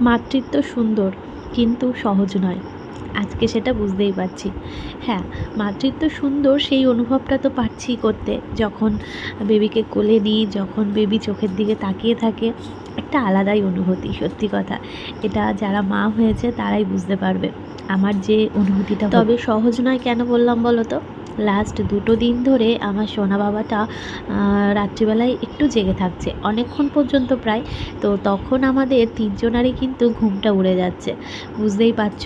মাতৃত্ব সুন্দর কিন্তু সহজ নয়। আজকে সেটা বুঝতেই পারছি। হ্যাঁ মাতৃত্ব সুন্দর সেই অনুভবটা তো পারছি করতে। যখন বেবিকে কোলে নিই যখন বেবি চোখের দিকে তাকিয়ে থাকে একটা আলাদাই অনুভূতি সত্যি কথা। এটা যারা মা হয়েছে তারাই বুঝতে পারবে। আমার যে অনুভূতিটা তবে সহজ নয় কেন বললাম বলো তো? লাস্ট দুটো দিন ধরে আমার সোনা বাবাটা রাত্রিবেলায় একটু জেগে থাকছে, অনেকক্ষণ পর্যন্ত প্রায়। তো তখন আমাদের তিনজনারই কিন্তু ঘুমটা উড়ে যাচ্ছে। বুঝতেই পারছ?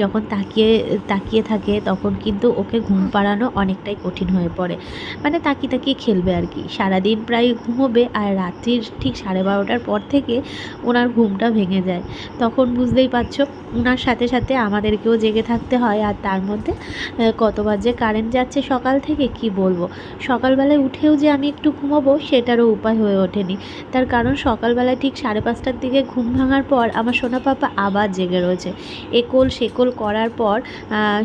যখন তাকিয়ে তাকিয়ে থাকে তখন কিন্তু ওকে ঘুম পাড়ানো অনেকটাই কঠিন হয়ে পড়ে। মানে তাকিয়ে তাকিয়ে খেলবে আর কি। সারাদিন প্রায় ঘুমোবে আর রাত্রির ঠিক সাড়ে বারোটার পর থেকে ওনার ঘুমটা ভেঙে যায়। তখন বুঝতেই পারছ, ওনার সাথে সাথে আমাদেরকেও জেগে থাকতে হয় আর তার মধ্যে কতবার যে কারেন্ট যাচ্ছে সকাল থেকে কি বলব? সকালবেলায় উঠেও যে আমি একটু ঘুমোবো সেটারও উপায় হয়ে ওঠেনি। তার কারণ সকালবেলায় ঠিক সাড়ে পাঁচটার দিকে ঘুম ভাঙার পর আমার সোনা পাপা আবার জেগে রয়েছে। একল সেকল করার পর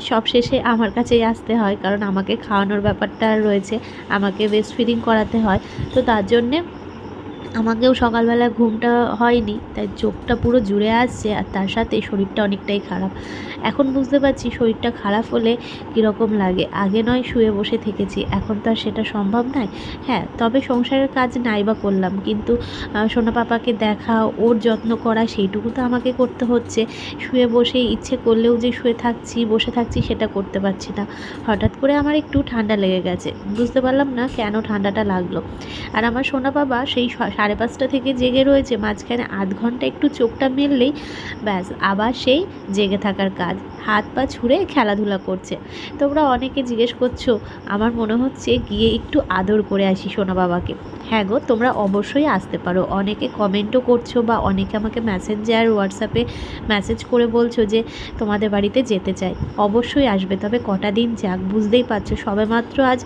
সব শেষে আমার কাছেই আসতে হয়। কারণ আমাকে খাওয়ানোর ব্যাপারটা রয়েছে, আমাকে বেস্ট ফিডিং করাতে হয়। তো তার জন্যে আমাকেও সকালবেলা ঘুমটা হয়নি, তাই চোখটা পুরো জুড়ে আসছে আর তার সাথে শরীরটা অনেকটাই খারাপ। এখন বুঝতে পারছি শরীরটা খারাপ হলে কীরকম লাগে। আগে নয় শুয়ে বসে থেকেছি, এখন তো আর সেটা সম্ভব নয়। হ্যাঁ তবে সংসারের কাজ নাই বা করলাম, কিন্তু সোনা পাপাকে দেখা, ওর যত্ন করা, সেইটুকু তো আমাকে করতে হচ্ছে। শুয়ে বসে ইচ্ছে করলেও যে শুয়ে থাকছি, বসে থাকছি সেটা করতে পারছি না। হঠাৎ করে আমার একটু ঠান্ডা লেগে গেছে। বুঝতে পারলাম না কেন ঠান্ডাটা লাগল। আর আমার সোনা বাবা সেই সাড়ে পাঁচটা থেকে জেগে রয়েছে, মাঝখানে আধ ঘণ্টা একটু চোখটা মেললেই ব্যাস, আবার সেই জেগে থাকার কাজ। হাত পা ছুঁড়ে খেলাধুলা করছে। তোমরা অনেকে জিজ্ঞেস করছ, আমার মনে হচ্ছে গিয়ে একটু আদর করে আসি সোনা বাবাকে। হ্যাঁ গো, তোমরা অবশ্যই আসতে পারো। অনেকে কমেন্টও করছ বা অনেকে আমাকে মেসেঞ্জার হোয়াটসঅ্যাপে মেসেজ করে বলছো যে, তোমাদের বাড়িতে যেতে চাই। অবশ্যই আসবে, তবে কটা দিন যাক, বুঝতেই পারছ। সবেমাত্র আজ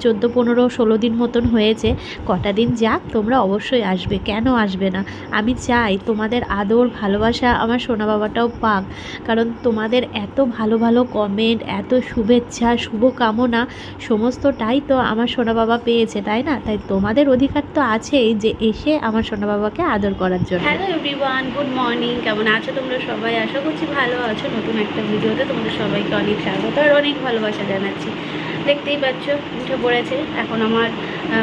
চোদ্দ, পনেরো, ষোলো দিন মতন হয়েছে। কটা দিন যাক, তোমরা অবশ্যই আসবে। কেন আসবে না? আমি চাই তোমাদের আদর, ভালোবাসা আমার সোনা বাবাটাও পাক। কারণ তোমাদের এত ভালো ভালো কমেন্ট এত শুভেচ্ছা, শুভকামনা, সমস্তটাই তো আমার সোনা বাবা পেয়েছে, তাই না? তাই তোমাদের অধিকার তো আছেই যে এসে আমার সোনা বাবাকে আদর করার জন্য। হ্যালো এভরিওয়ান গুড মর্নিং কেমন আছো তোমরা সবাই? আশা করছি ভালো আছো। নতুন একটা ভিডিওতে তোমাদের সবাইকে অনেক স্বাগত আর অনেক ভালোবাসা জানাচ্ছি। দেখতেই পাচ্ছ, উঠে পড়েছে। এখন আমার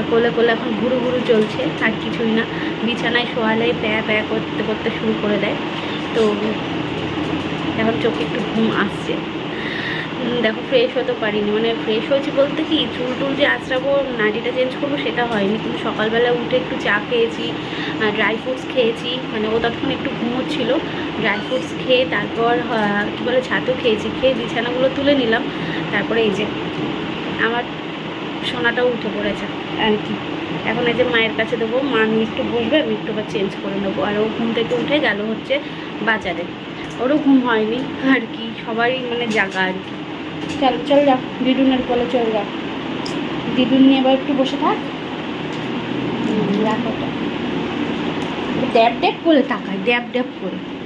কোলে কোলে এখন ঘুরু ঘুরু চলছে, আর কিছুই না। বিছানায় শোয়ালে প্যা প্যা করতে করতে শুরু করে দেয়। তো এখন চোখে একটু ঘুম আসছে। দেখো ফ্রেশ হতে পারিনি। মানে ফ্রেশ হয়েছি বলতে কি, চুল টুল যে আঁচড়াবো নাটিটা চেঞ্জ করব, সেটা হয়নি। কিন্তু সকালবেলা উঠে একটু চা খেয়েছি ড্রাই ফ্রুটস খেয়েছি। মানে ও ততক্ষণ একটু ঘুমোচ্ছিল। ড্রাই ফ্রুটস খেয়ে তারপর কী বলে, ছাতু খেয়েছি। খেয়ে বিছানাগুলো তুলে নিলাম। তারপরে এই যে, আমার সোনাটাও উঠে পড়েছে। আর কি। এখন এই যে মায়ের কাছে দেবো, মা আমি একটু বসবে আমি একটু চেঞ্জ করে নেব। আর ও ঘুম থেকে উঠে গেল হচ্ছে বাজারে। ওরও ঘুম হয়নি, আর কি, সবারই মানে জাগা আর কি। চল চল যা, দিদুনের কোলে চল যা। দিদুন নিয়ে এবার একটু বসে থাক। রাখ ড্যাব ড্যাব করে তাকায় ড্যাব ড্যাব করে।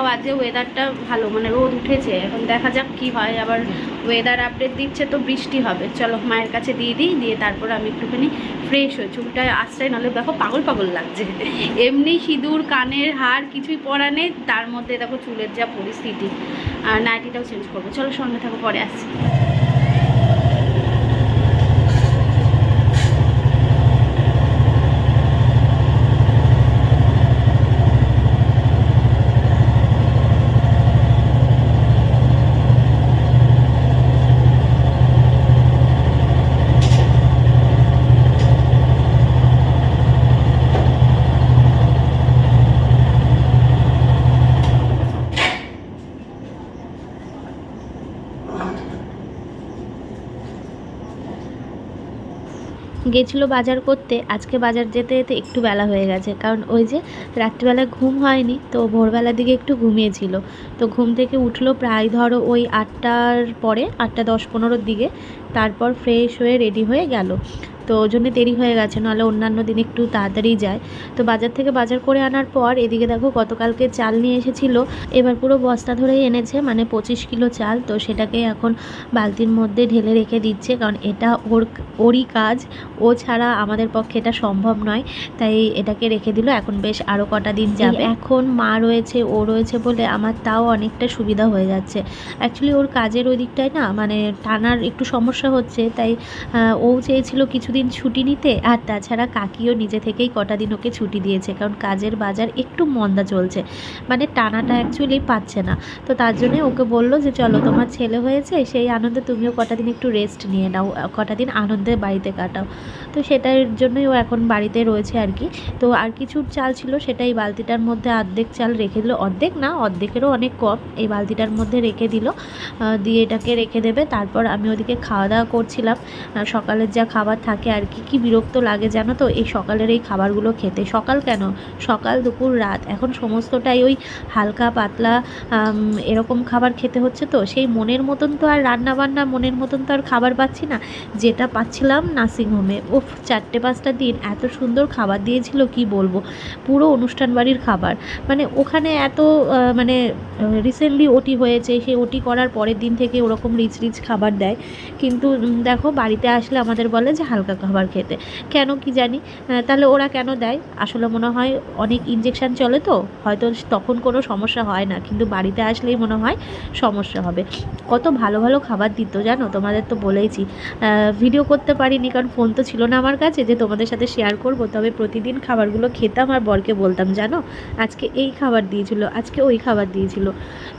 তাও আজকে ওয়েদারটা ভালো মানে রোদ উঠেছে, এখন দেখা যাক কি হয়। আবার ওয়েদার আপডেট দিচ্ছে তো বৃষ্টি হবে। চলো মায়ের কাছে দিয়ে দিই, দিয়ে তারপর আমি একটুখানি ফ্রেশ হই। চুলটা আশ্রয় নাহলে দেখো পাগল পাগল লাগছে। এমনি সিঁদুর, কানের হার কিছুই পরা নেই, তার মধ্যে দেখো চুলের যা পরিস্থিতি। আর নাইটিটাও চেঞ্জ করব। চলো সঙ্গে থাকো, পরে আসছি। গেছিল বাজার করতে, আজকে বাজার যেতে যেতে একটু বেলা হয়ে গেছে। কারণ ওই যে রাত্রিবেলা ঘুম হয়নি, তো ভোরবেলার দিকে একটু ঘুমিয়েছিল। তো ঘুম থেকে উঠল প্রায় ধরো ওই আটটার পরে, আটটা দশ পনেরোর দিকে, তারপর ফ্রেশ হয়ে রেডি হয়ে গেল। তো ওই জন্য দেরি হয়ে গেছে নাহলে অন্যান্য দিন একটু তাড়াতাড়ি যায়। তো বাজার থেকে বাজার করে আনার পর এদিকে দেখো গতকালকে চাল নিয়ে এসেছিল এবার পুরো বস্তা ধরেই এনেছে মানে পঁচিশ কিলো চাল তো সেটাকে এখন বালতির মধ্যে ঢেলে রেখে দিচ্ছে কারণ এটা ওর ওরই কাজ ও ছাড়া আমাদের পক্ষে এটা সম্ভব নয় তাই এটাকে রেখে দিল এখন বেশ আরও কটা দিন যাবে। এখন মা রয়েছে ও রয়েছে বলে আমার তাও অনেকটা সুবিধা হয়ে যাচ্ছে। অ্যাকচুয়ালি ওর কাজের ওই দিকটায় না মানে টানার একটু সমস্যা হচ্ছে তাই ও চেয়েছিল কিছুদিন ছুটি নিতে আর তাছাড়া কাকিও নিজে থেকেই কটা দিন ওকে ছুটি দিয়েছে, কারণ কাজের বাজার একটু মন্দা চলছে। মানে টানাটা অ্যাকচুয়ালি পাচ্ছে না। তো তার জন্য ওকে বলল যে, চলো, তোমার ছেলে হয়েছে, সেই আনন্দে তুমিও কটা দিন একটু রেস্ট নিয়ে নাও কটা দিন আনন্দে বাড়িতে কাটাও। তো সেটার জন্যই ও এখন বাড়িতে রয়েছে আর কি। তো আর কিছু চাল ছিল, সেটাই বালতিটার মধ্যে অর্ধেক চাল রেখে দিল। অর্ধেক না, অর্ধেকেরও অনেক কম। এই বালতিটার মধ্যে রেখে দিল দিয়ে এটাকে রেখে দেবে। তারপর আমি ওদিকে খাওয়া দাওয়া করছিলাম। সকালের যা খাবার থাকে আর কি কি বিরক্ত লাগে জানো তো? এই সকালের এই খাবারগুলো খেতে। সকাল কেন? সকাল, দুপুর, রাত। এখন সমস্তটাই ওই হালকা, পাতলা এরকম খাবার খেতে হচ্ছে তো। সেই মনের মতন তো আর রান্না বান্না মনের মতন তো আর খাবার পাচ্ছি না। যেটা পাচ্ছিলাম নার্সিংহোমে উফ, চারটে পাঁচটা দিন এত সুন্দর খাবার দিয়েছিল, কি বলব? পুরো অনুষ্ঠান বাড়ির খাবার। মানে ওখানে এত মানে রিসেন্টলি ওটি হয়েছে। সেই ওটি করার পরের দিন থেকে ওরকম রিচ রিচ খাবার দেয়। কিন্তু দেখো, বাড়িতে আসলে আমাদের বলে যে হালকা খাবার খেতে। কেন কি জানি? তাহলে ওরা কেন দেয়? আসলে মনে হয় অনেক ইঞ্জেকশান চলে তো, হয়তো তখন কোনো সমস্যা হয় না, কিন্তু বাড়িতে আসলেই মনে হয় সমস্যা হবে। কত ভালো ভালো খাবার দিত জানো? তোমাদের তো বলেইছি। ভিডিও করতে পারিনি, কারণ ফোন তো ছিল না আমার কাছে যে তোমাদের সাথে শেয়ার করব, তবে প্রতিদিন খাবারগুলো খেতাম আর বরকে বলতাম, জানো? আজকে এই খাবার দিয়েছিল, আজকে ওই খাবার দিয়েছিল।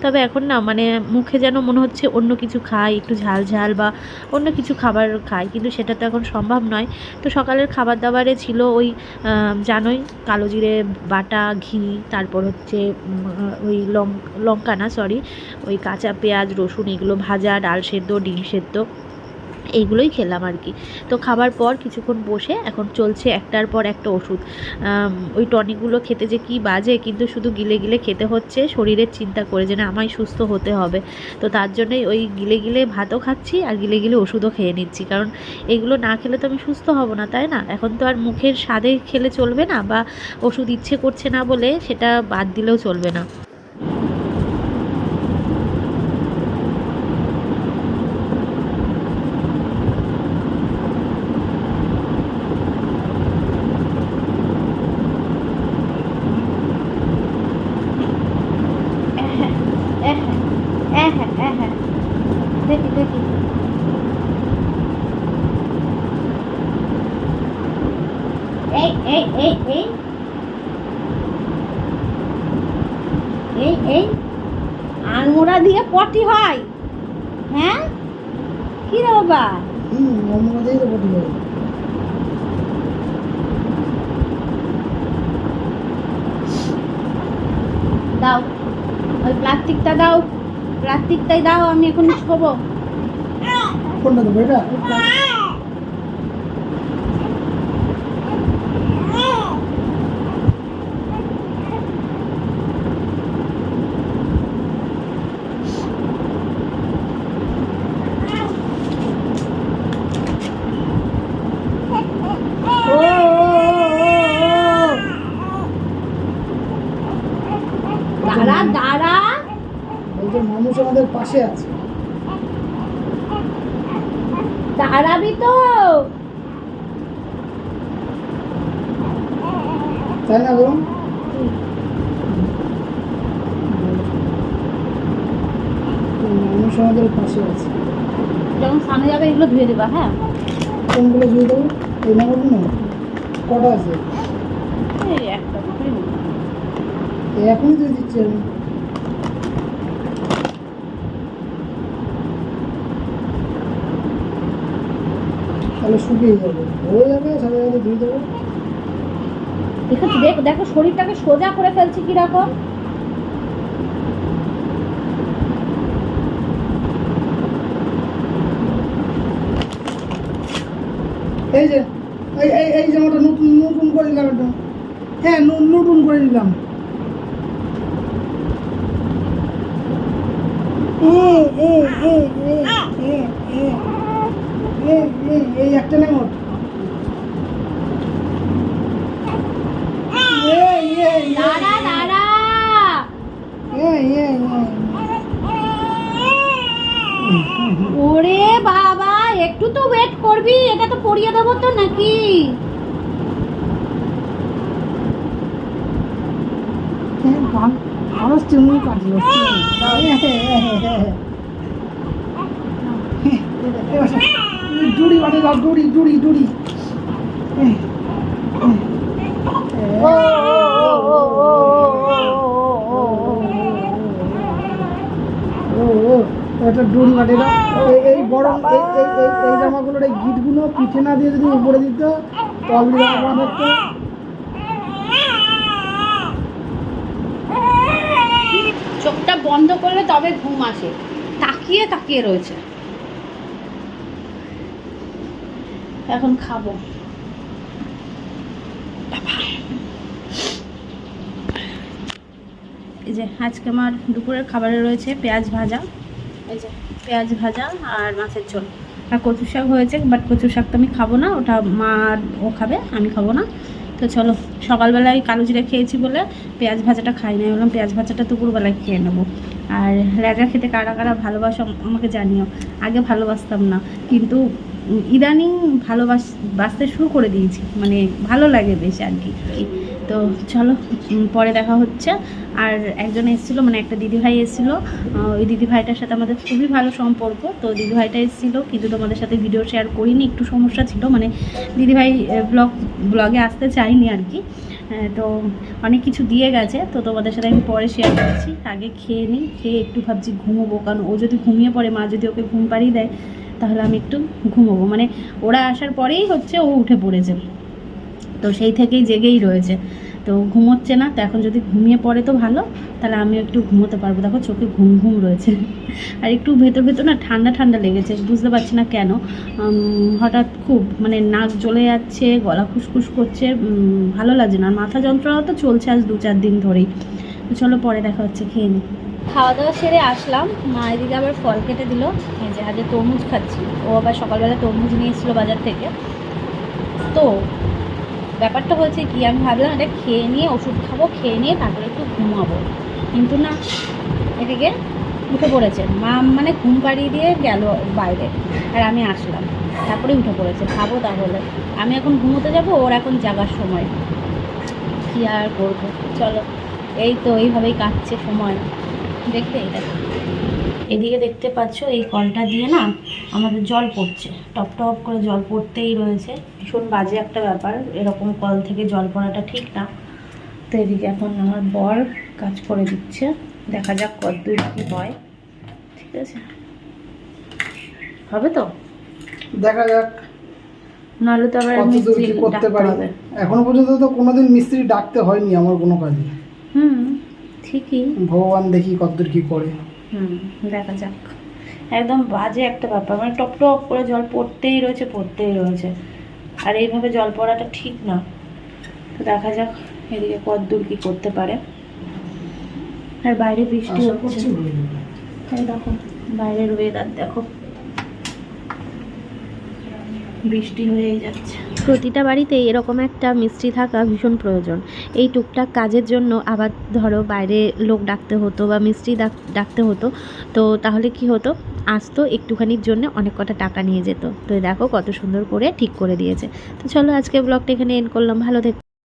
তবে এখন না মানে মুখে যেন মনে হচ্ছে অন্য কিছু খাই, একটু ঝাল ঝাল বা অন্য কিছু খাবার খাই, কিন্তু সেটা তো এখন সম্ভব নয়। তো সকালের খাবার দাবারে ছিল ওই জানোই, কালো জিরে বাটা, ঘি, তারপর হচ্ছে ওই লঙ্কা না সরি ওই কাঁচা পেঁয়াজ, রসুন, এগুলো ভাজা, ডাল সেদ্ধ, ডিম সেদ্ধ। এইগুলোই খেলাম আর কি। তো খাবার পর কিছুক্ষণ বসে এখন চলছে একটার পর একটা ওষুধ। ওই টনিকগুলো খেতে যে কি বাজে, কিন্তু শুধু গিলে গিলে খেতে হচ্ছে, শরীরের চিন্তা করে যে না, আমায় সুস্থ হতে হবে। তো তার জন্যই ওই গিলে গিলে ভাতও খাচ্ছি আর গিলে গিলে ওষুধও খেয়ে নিচ্ছি। কারণ এগুলো না খেলে তো আমি সুস্থ হব না, তাই না? এখন তো আর মুখের স্বাদে খেলে চলবে না বা ওষুধ ইচ্ছে করছে না বলে সেটা বাদ দিলেও চলবে না দেখি দেখি এই এই এই এই এই এই আনমোড়া দিয়ে পটি হয়। হ্যাঁ? কি রে বাবা? হুম হয়। দাও। ওই প্লাস্টিকটা দাও। প্লাস্টিকটাই দাও আমি এখন ছোবো কোনটা দেবো এটা? বলছে মানুষ আমাদের পাশে আছে। দাঁড়াবি তো। তাই না গো মানুষ আমাদের পাশে আছে। যখন সামনে যাবে এগুলো ধুয়ে দেবা হ্যাঁ? কোনগুলো জুড়ে দেবো? এই নাম্বারগুলো কটা আছে? এই একটা এখনই দিয়ে দিচ্ছি আমি। তাহলে শুকিয়ে যাবে। হয়ে যাবে সাথে সাথে ধুয়ে দেবো। দেখ দেখো শরীরটাকে সোজা করে ফেলছি কীরকম। এই যে এই এই এই জামাটা নতুন নতুন করে দিলাম এটা হ্যাঁ নতুন করে দিলাম ও ও এই একটা নেই ওরে বাবা একটু তো ওয়েট করবি এটা তো পড়িয়ে দেবো তো নাকি আরও জুড়ি বাটে দাও জুড়ি জুড়ি জুড়ি একটা এই- বড় জামাগুলোর গিটগুলো পিঠে না দিয়ে চোখটা বন্ধ করলে তবে ঘুম আসে তাকিয়ে তাকিয়ে রয়েছে এখন খাব। এই যে আজকে আমার দুপুরের খাবারে রয়েছে পেঁয়াজ ভাজা। এই যে। পেঁয়াজ ভাজা আর মাছের ঝোল। আর কচু শাক হয়েছে বাট কচু শাক তো আমি খাব না ওটা মা ও খাবে আমি খাব না। তো চলো সকালবেলায় কালো জিরা খেয়েছি বলে পেঁয়াজ ভাজাটা খাই না বললাম পেঁয়াজ ভাজাটা দুপুরবেলায় খেয়ে নেব। আর লেজা খেতে কারা কারা ভালোবাসো আমাকে জানিও আগে ভালোবাসতাম না কিন্তু ইদানিং ভালোবাস বাসতে শুরু করে দিয়েছি। মানে ভালো লাগে বেশ আর কি। তো চলো পরে দেখা হচ্ছে। আর একজন এসেছিল মানে একটা দিদিভাই এসেছিল। ওই দিদিভাইটার সাথে আমাদের খুবই ভালো সম্পর্ক। তো দিদিভাইটা এসেছিল, কিন্তু তোমাদের সাথে ভিডিও শেয়ার করিনি, একটু সমস্যা ছিল। মানে দিদিভাই ব্লগ ব্লগে আসতে চাইনি আর কি। তো অনেক কিছু দিয়ে গেছে। তো তোমাদের সাথে আমি পরে শেয়ার করছি। আগে খেয়ে নিই, খেয়ে একটু ভাবছি ঘুমোবো। কারণ ও যদি ঘুমিয়ে পড়ে, মা যদি ওকে ঘুম পাড়িয়ে দেয় তাহলে আমি একটু ঘুমোবো। মানে ওরা আসার পরেই হচ্ছে ও উঠে পড়েছে। তো সেই থেকেই জেগেই রয়েছে। তো ঘুমোচ্ছে না, তো এখন যদি ঘুমিয়ে পড়ে তো ভালো, তাহলে আমিও একটু ঘুমোতে পারব। দেখো চোখে ঘুম ঘুম রয়েছে। আর একটু ভেতর ভেতর না ঠান্ডা ঠান্ডা লেগেছে, বুঝতে পারছি না কেন। হঠাৎ খুব মানে নাক জ্বলে যাচ্ছে, গলা খুসখুস করছে ভালো লাগছে না। আর মাথা যন্ত্রণা তো চলছে আজ দু চার দিন ধরেই। তো চলো পরে দেখা হচ্ছে, খেয়ে নিই খাওয়া দাওয়া সেরে আসলাম। মা এদিকে আবার ফল কেটে দিল। যে আগে তরমুজ খাচ্ছি। ও আবার সকালবেলা তরমুজ নিয়ে বাজার থেকে। তো ব্যাপারটা হচ্ছে কি, আমি ভাবলাম এটা খেয়ে নিয়ে ওষুধ খাব, খেয়ে নিয়ে তারপরে একটু ঘুমাবো। কিন্তু না, এদিকে উঠে পড়েছে। মা মানে ঘুম পাড়িয়ে দিয়ে গেল বাইরে। আর আমি আসলাম। তারপরে উঠে পড়েছে। খাব তাহলে। আমি এখন ঘুমোতে যাব, ওর এখন যাবার সময়। কি আর করব? চলো। এই তো, এইভাবেই কাটছে সময়। দেখতে এই দেখো এদিকে দেখতে পাচ্ছ এই কলটা দিয়ে না আমাদের জল পড়ছে। টপ টপ করে জল পড়তেই রয়েছে। ভীষণ বাজে একটা ব্যাপার এরকম কল থেকে জল পড়াটা ঠিক না। তো এদিকে এখন আমার বর কাজ করে দিচ্ছে। দেখা যাক কতদূর কী হয়। ঠিক আছে? হবে তো? দেখা যাক। নাহলে তো আবার করতে ডাকতে পারি? এখনও পর্যন্ত তো কোনোদিন মিস্ত্রি ডাকতে হয়নি আমার কোনো কাজে। হুম। ঠিকই। ভগবান দেখি কতদূর কি করে। হুম দেখা যাক। একদম বাজে একটা ব্যাপার মানে টপ টপ করে জল পড়তেই রয়েছে পড়তেই রয়েছে। আর এইভাবে জল পড়াটা ঠিক না। তো দেখা যাক এদিকে কত দূর কি করতে পারে। আর বাইরে বৃষ্টি হচ্ছে। দেখো বাইরের ওয়েদার দেখো। বৃষ্টি হয়েই যাচ্ছে। প্রতিটা বাড়িতে এরকম একটা মিস্ত্রি থাকা ভীষণ প্রয়োজন। এই টুকটাক কাজের জন্য আবার ধরো বাইরে লোক ডাকতে হতো বা মিস্ত্রি ডাক- ডাকতে হতো, তো তাহলে কি হতো? আসতো একটুখানির জন্য অনেক কটা টাকা নিয়ে যেত। তো দেখো কত সুন্দর করে ঠিক করে দিয়েছে। তো চলো আজকে ব্লগটা এখানে এন্ড করলাম। ভালো থেকো।